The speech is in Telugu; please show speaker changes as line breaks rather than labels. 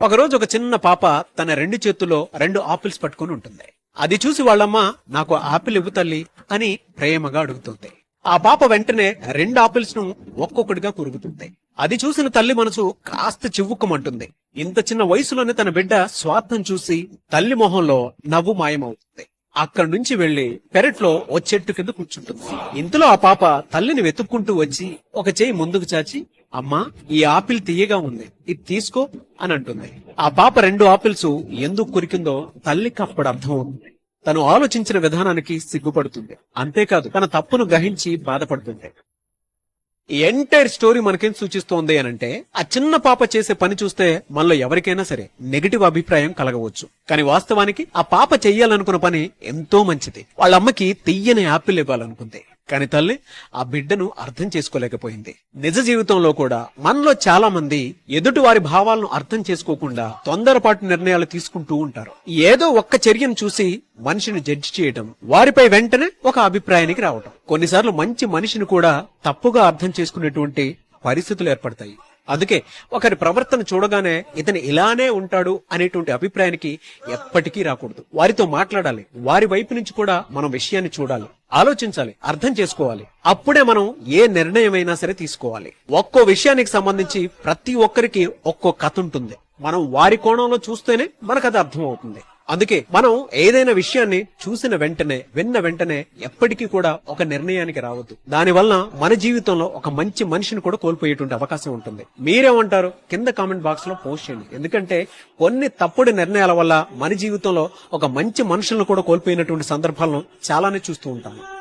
ఒకరోజు ఒక చిన్న పాప తన రెండు చేతుల్లో రెండు ఆపిల్స్ పట్టుకొని ఉంటుంది. అది చూసి వాళ్ళమ్మ నాకు ఆపిల్ ఇవ్వు తల్లి అని ప్రేమగా అడుగుతుంది. ఆ పాప వెంటనే రెండు ఆపిల్స్ను ఒక్కొక్కటిగా కురుగుతుంది అది చూసిన తల్లి మనసు కాస్త చివుక్కుమంటుంది. ఇంత చిన్న వయసులోనే తన బిడ్డ స్వార్థం చూసి తల్లి మొహంలో నవ్వు మాయమవుతుంది. అక్కడి నుంచి వెళ్ళి పెరట్లో ఓ చెట్టు కింద కూర్చుంటుంది. ఇంతలో ఆ పాప తల్లిని వెతుక్కుంటూ వచ్చి ఒక చేయి ముందుకు చాచి అమ్మా ఈ ఆపిల్ తీయగా ఉంది. ఇది తీసుకో అని అంటుంది. ఆ పాప రెండు ఆపిల్స్ ఎందుకు కురికిందో తల్లికి అప్పుడు అర్థమవుతుంది. తను ఆలోచించిన విధానానికి సిగ్గుపడుతుంది. అంతేకాదు తన తప్పును గ్రహించి బాధపడుతుంది. ఎంటైర్ స్టోరీ మనకేం సూచిస్తోంది అంటే ఆ చిన్న పాప చేసే పని చూస్తే మనలో ఎవరికైనా సరే నెగిటివ్ అభిప్రాయం కలగవచ్చు. కానీ వాస్తవానికి ఆ పాప చెయ్యాలనుకున్న పని ఎంతో మంచిది. వాళ్ళ అమ్మకి తెయ్యని యాపిల్ ఇవ్వాలనుకుంది. కానీ తల్లి ఆ బిడ్డను అర్థం చేసుకోలేకపోయింది. నిజ జీవితంలో కూడా మనలో చాలా మంది ఎదుటి వారి భావాలను అర్థం చేసుకోకుండా తొందరపాటు నిర్ణయాలు తీసుకుంటూ ఉంటారు. ఏదో ఒక్క చర్యను చూసి మనిషిని జడ్జి చేయటం వారిపై వెంటనే ఒక అభిప్రాయానికి రావటం. కొన్నిసార్లు మంచి మనిషిని కూడా తప్పుగా అర్థం చేసుకునేటువంటి పరిస్థితులు ఏర్పడతాయి. అందుకే ఒకరి ప్రవర్తన చూడగానే ఇతను ఇలానే ఉంటాడు అనేటువంటి అభిప్రాయానికి ఎప్పటికీ రాకూడదు. వారితో మాట్లాడాలి. వారి వైపు నుంచి కూడా మనం విషయాన్ని చూడాలి. ఆలోచించాలి. అర్థం చేసుకోవాలి. అప్పుడే మనం ఏ నిర్ణయమైనా సరే తీసుకోవాలి. ఒక్కో విషయానికి సంబంధించి ప్రతి ఒక్కరికి ఒక్కో కథ ఉంటుంది. మనం వారి కోణంలో చూస్తేనే మనకు అది అర్థం అవుతుంది అందుకే మనం ఏదైనా విషయాన్ని చూసిన వెంటనే విన్న వెంటనే ఎప్పటికీ కూడా ఒక నిర్ణయానికి రావద్దు. దానివల్ల మన జీవితంలో ఒక మంచి మనిషిని కూడా కోల్పోయేటువంటి అవకాశం ఉంటుంది. మీరేమంటారు? కింద కామెంట్ బాక్స్లో పోస్ట్ చేయండి. ఎందుకంటే కొన్ని తప్పుడు నిర్ణయాల వల్ల మన జీవితంలో ఒక మంచి మనుషులను కూడా కోల్పోయినటువంటి సందర్భాలను చాలానే చూస్తూ ఉంటాము.